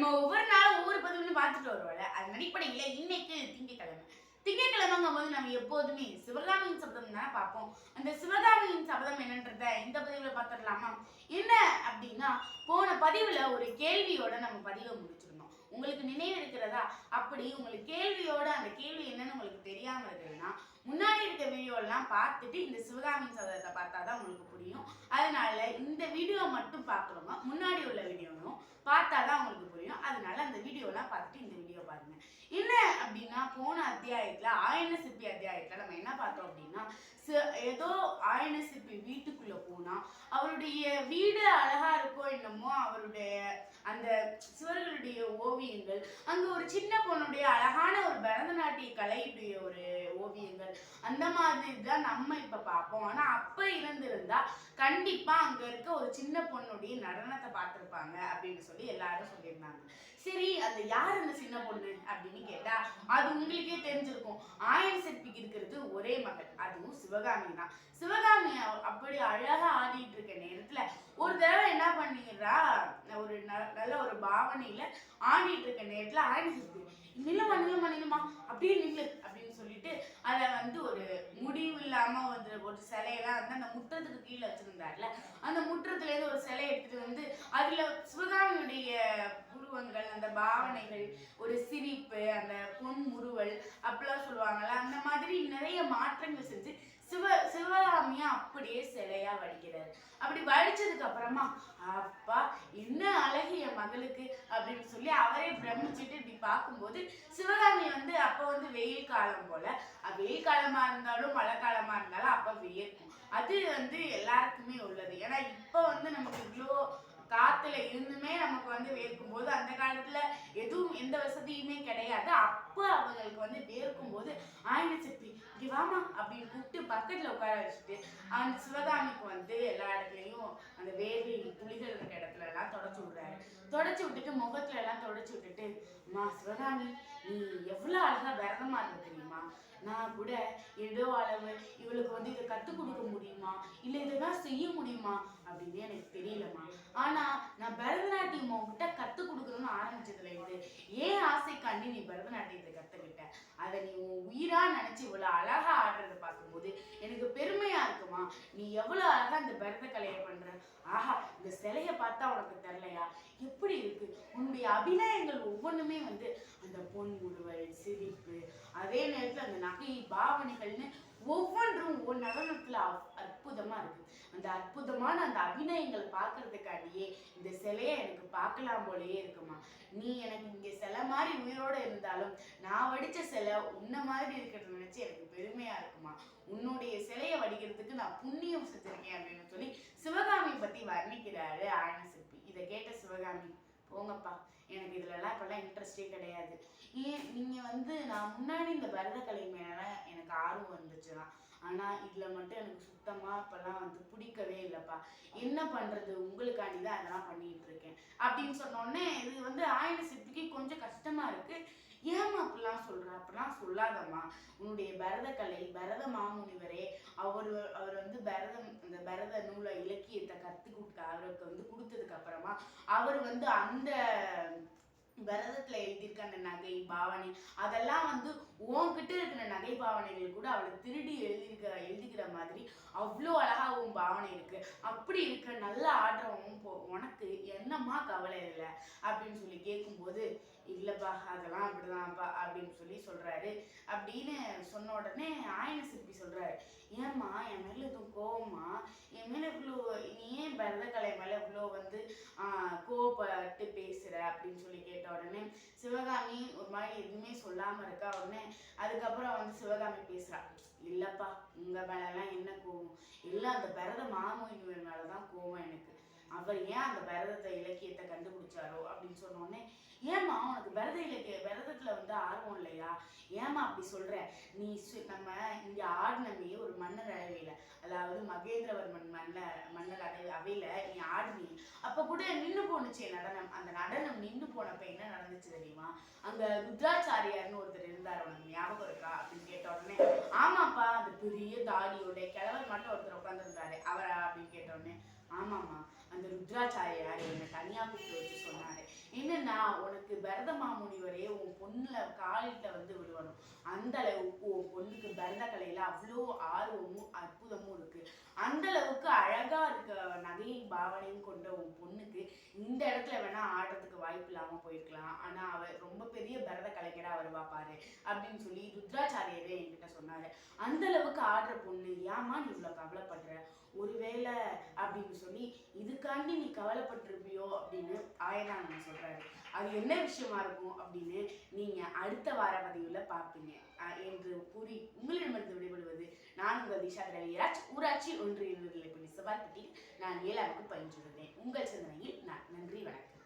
நம்ம ஒவ்வொரு நாளும் ஒவ்வொரு பதிவுலையும் பார்த்துட்டு வருவோம்ல. அது அடிப்படையில் இன்னைக்கு திங்கக்கிழமை திங்கக்கிழமைங்கும் போது நம்ம எப்போதுமே சிவகாமியின் சபதம் தானே பார்ப்போம். அந்த சிவகாமியின் சபதம் என்னன்றத இந்த பதிவில் பார்த்துடலாமா? என்ன அப்படின்னா போன பதிவில் ஒரு கேள்வியோட நம்ம பதிவை முடிச்சிருந்தோம். உங்களுக்கு நினைவு இருக்கிறதா? அப்படி உங்களுக்கு கேள்வியோட அந்த கேள்வி என்னன்னு உங்களுக்கு தெரியாம இருக்குதுன்னா இந்த வீடியோலாம் பார்த்துட்டு இந்த சிவகாமியின் சபதத்தை பார்த்தா தான் உங்களுக்கு புரியும். அதனால இந்த வீடியோ மட்டும் பார்க்குறவங்க முன்னாடி உள்ள வீடியோவும் பார்த்தா தான் உங்களுக்கு புரியும். அதனால அந்த வீடியோலாம் பார்த்துட்டு இந்த வீடியோ பாருங்க. என்ன அப்படின்னா போன அத்தியாயத்தில் ஆயன சிற்பி அத்தியாயத்தில் நம்ம என்ன பார்த்தோம் அப்படின்னா ஏதோ ஆயன சிற்பி வீட்டுக்குள்ளே போனால் அவருடைய வீடு அழகாக இருக்கோ என்னமோ அவருடைய அந்த சுவர்களுடைய ஓவியங்கள் அங்கே ஒரு சின்ன பொண்ணுடைய அழகான ஒரு பரதநாட்டிய கலையுடைய ஒரு ஓவியங்கள் அந்த மாதிரி தான் நம்ம இப்போ பார்ப்போம். ஆனால் அப்போ இருந்திருந்தா கண்டிப்பாக அங்கே இருக்க ஒரு சின்ன பொண்ணுடைய நடனத்தை பார்த்துருப்பாங்க அப்படின்னு சொல்லி எல்லாரும் சொல்லியிருந்தாங்க. சரி அந்த யார் அந்த சின்ன பொண்ணு அப்படின்னு கேட்டால் அது உங்களுக்கே தெரிஞ்சிருக்கும். ஆயன் சிற்பிக்கு இருக்கிறது ஒரே மகள் அதுவும் சிவகாமி தான். சிவகாமி அப்படி அழகாக ஆடிட்டு இருக்க நேரத்தில் ஒரு தடவை என்ன பண்ணிடுறா ஒரு நல்ல ஒரு பாவனையில ஆடிட்டு இருக்க நேரத்துல ஆயன் சிற்பி நிலமா நிலமா நிலமா அப்படியே நில்லு அப்படின்னு சொல்லிட்டு அதை வந்து ஒரு முடிவு இல்லாம வந்து ஒரு சிலையெல்லாம் வந்து அந்த முற்றத்துக்கு கீழே வச்சிருந்தாருல அந்த முற்றத்துல இருந்து ஒரு சிலை எடுத்துட்டு வந்து அதுல சிவகாமியுடைய உருவங்கள் அந்த பாவனைகள் ஒரு சிரிப்பு அந்த பொன்முறுவல் அப்படிலாம் சொல்லுவாங்கல்ல அந்த மாதிரி நிறைய மாற்றங்கள் செஞ்சு சிவ சிவகாமியா அப்படியே சிலையா வடிக்கிறார். அப்படி வடிச்சதுக்கு அப்புறமா அப்பா என்ன அழகு என் மகளுக்கு அப்படின்னு சொல்லி அவரே பிரமிச்சுட்டு இப்படி பார்க்கும்போது சிவகாமி வந்து அப்போ வந்து வெயில் காலம் போல. வெயில் காலமா இருந்தாலும் மழை காலமா இருந்தாலும் அப்போ வியர்க்கும் அது வந்து எல்லாருக்குமே உள்ளது. ஏன்னா இப்போ வந்து நமக்கு இவ்வளோ காத்துல இருந்து வந்து வேர்க்கும் போது அந்த காலத்துல எதுவும் எந்த வசதியுமே கிடையாது. அப்போ அவங்களுக்கு வந்து வேர்க்கும் போது ஆயின சிப்பி வாமா அப்படின்னு கூப்பிட்டு பக்கத்துல உட்கார வச்சுட்டு அந்த சிவகாமிக்கு வந்து எல்லா இடத்துலயும் அந்த வேர்வை துளிகள் இருக்க இடத்துல எல்லாம் தொடச்சு விடுறாரு. தொடச்சு விட்டுட்டு முகத்துல எல்லாம் தொடச்சு விட்டுட்டு அம்மா சிவகாமி நீ எவ்வளவு அழகா விரதமா இருக்க நான் கூட ஏதோ அளவு இவளுக்கு வந்து இதை கற்றுக் கொடுக்க முடியுமா? இல்லை இதெல்லாம் செய்ய முடியுமா? அப்படின்னு எனக்கு தெரியலம்மா. ஆனால் நான் பரதநாட்டியம் உங்ககிட்ட கற்றுக் கொடுக்கணும்னு ஆரம்பிச்சதுல இருந்து ஏன் ஆசைக்காண்டி நீ பரதநாட்டியத்தை கற்றுக்கிட்ட அதை நீ உன் உயிரா நினைச்சு இவ்வளோ அழகாக ஆடுறத பார்க்கும்போது எனக்கு பெருமையாக இருக்குமா? நீ எவ்வளோ அழகாக இந்த பரத கலையை பண்ணுற ஆஹா இந்த சிலையை பார்த்தா உனக்கு தெரிலையா? எப்படி இருக்கு? உன்னுடைய அபிநயங்கள் ஒவ்வொன்றுமே வந்து அந்த பொன் உருவல் சிரிப்பு அதே நேரத்தில் அந்த நகை பாவனைகள்னு ஒவ்வொன்றும் ஒரு நடனத்துல அப்- அற்புதமா இருக்கு. அந்த அற்புதமான அந்த அபிநயங்கள் பார்க்கறதுக்காண்டியே இந்த சிலையை எனக்கு பார்க்கலாம் போலயே இருக்குமா. நீ எனக்கு இங்க சிலை மாதிரி உயிரோட இருந்தாலும் நான் வடிச்ச சிலை உன்ன மாதிரி இருக்கிறத நினைச்சு எனக்கு பெருமையா இருக்குமா. உன்னுடைய சிலையை வடிக்கிறதுக்கு நான் புண்ணியம் செஞ்சிருக்கேன் அப்படின்னு சொல்லி சிவகாமி பத்தி வர்ணிக்கிறாரு ஆயன சிற்பி இதை கேட்ட இதுலலாம் இன்ட்ரெஸ்டே கிடையாது. ஏன்? நீங்கள் வந்து நான் முன்னாடி இந்த பரதக்கலை மேலே எனக்கு ஆர்வம் வந்துச்சுதான் ஆனால் இதில் மட்டும் எனக்கு சுத்தமாக அப்போல்லாம் வந்து பிடிக்கவே இல்லைப்பா. என்ன பண்ணுறது உங்களுக்காண்டி தான் அதெல்லாம் பண்ணிகிட்டு இருக்கேன். அப்படின்னு சொன்னோடனே இது வந்து ஆயன சித்திக்கு கொஞ்சம் கஷ்டமாக இருக்குது ஏமா அப்படிலாம் சொல்கிற அப்படிலாம் சொல்லாதம்மா. உன்னுடைய பரதக்கலை பரத மாமுனிவரே அவர் அவர் வந்து பரதம் அந்த பரத நூலை இலக்கியத்தை கத்து கொடுக்க அவருக்கு வந்து கொடுத்ததுக்கு அப்புறமா அவர் வந்து அந்த பரதத்துல எழுதியிருக்க அந்த நகை பாவனை அதெல்லாம் வந்து உன்கிட்ட இருக்கிற நகை பாவனைகள் கூட அவளை திருடி எழுதியிருக்க எழுதிக்கிற மாதிரி அவ்வளோ அழகா உன் பாவனை இருக்கு. அப்படி இருக்க நல்ல ஆடுறவன் போ உனக்கு என்னம்மா கவலை இல்லை? அப்படின்னு சொல்லி கேட்கும்போது இல்லைப்பா அதெல்லாம் அப்படிதான்ப்பா அப்படின்னு சொல்லி சொல்றாரு. அப்படின்னு சொன்ன உடனே ஆயன சிற்பி சொல்றாரு. ஏம்மா என் மேல எதுவும் கோவமா? என் மேல இவ்வளோ நீ ஏன் பரதக்கலை மேல இவ்வளோ வந்து கோவப்பட்டு பேசுற? அப்படின்னு சொல்லி கேட்ட உடனே சிவகாமி ஒரு மாதிரி எதுவுமே சொல்லாம இருக்கா உடனே அதுக்கப்புறம் வந்து சிவகாமி பேசுறா. இல்லப்பா உங்க மேலலாம் என்ன கோவம்? இல்லை அந்த பரத மேலே மேலதான் கோவம் எனக்கு. அவர் ஏன் அந்த பரதத்தை இலக்கியத்தை கண்டுபிடிச்சாரோ அப்படின்னு சொன்ன ஏமா உனக்கு பரத இலக்கிய பரதத்துல வந்து ஆர்வம் இல்லையா? ஏம்மா அப்படி சொல்ற? நீ நம்ம இங்க ஆடினமே ஒரு மன்னர் அவையில அதாவது மகேந்திரவர்மன் மன்னர் மன்னர் அடை அவையில நீ ஆடினி அப்ப கூட நின்னு போணுச்சே நடனம். அந்த நடனம் நின்னு போனப்ப என்ன நடந்துச்சு தெரியுமா? அங்க ருத்ராச்சாரியார்னு ஒருத்தர் இருந்தார் உனக்கு ஞாபகம் இருக்கா? அப்படின்னு கேட்ட உடனே ஆமாப்பா அந்த பெரிய தாடியோட கிழவர் மட்டும் ஒருத்தர் உட்காந்துருந்தாரு அவரா? அப்படின்னு கேட்ட உடனே ஆமாம்மா அந்த ருத்ராச்சாரியார் என்னை தனியா கூப்பிட்டு வச்சு சொன்னார். என்னன்னா உனக்கு பரத மாமுனிவரே உன் பொண்ணுல காலிட்ட வந்து விடுவணும் அந்த அளவுக்கு உன் பொண்ணுக்கு பரத கலையில அவ்வளோ ஆர்வமும் அற்புதமும் இருக்கு. அந்த அளவுக்கு அழகா இருக்க நகையும் பாவனையும் கொண்ட உன் பொண்ணுக்கு இந்த இடத்துல வேணா ஆடுறதுக்கு வாய்ப்பு இல்லாம போயிருக்கலாம். ஆனா அவ ரொம்ப பெரிய பரத கலைஞரா வருவா பாரு அப்படின்னு சொல்லி ருத்ராச்சாரியரே என்கிட்ட சொன்னாரு. அந்த அளவுக்கு ஆடுற பொண்ணு ஏமா நீ இவ்வளவு கவலை அப்படின்னு சொல்லி இதுக்காண்டி நீ கவலைப்பட்டிருப்பியோ? அப்படின்னு ஆயனாங்க சொல்றாரு. அது என்ன விஷயமா இருக்கும்? அப்படின்னு நீங்க அடுத்த வார பதிவுல பார்ப்பீங்க. அஹ் என்று கூறி உங்களிடமிருந்து விடைபெறுவது நான் உங்கள் திஷா திரவியராஜ். ஊராட்சி ஒன்றிய நிலைப்பள்ளி சபால்பட்டியில் நான் ஏழாவுக்கு பயின்றுள்ளேன் உங்கள் சிந்தனையில் நான் நன்றி வணக்கம்.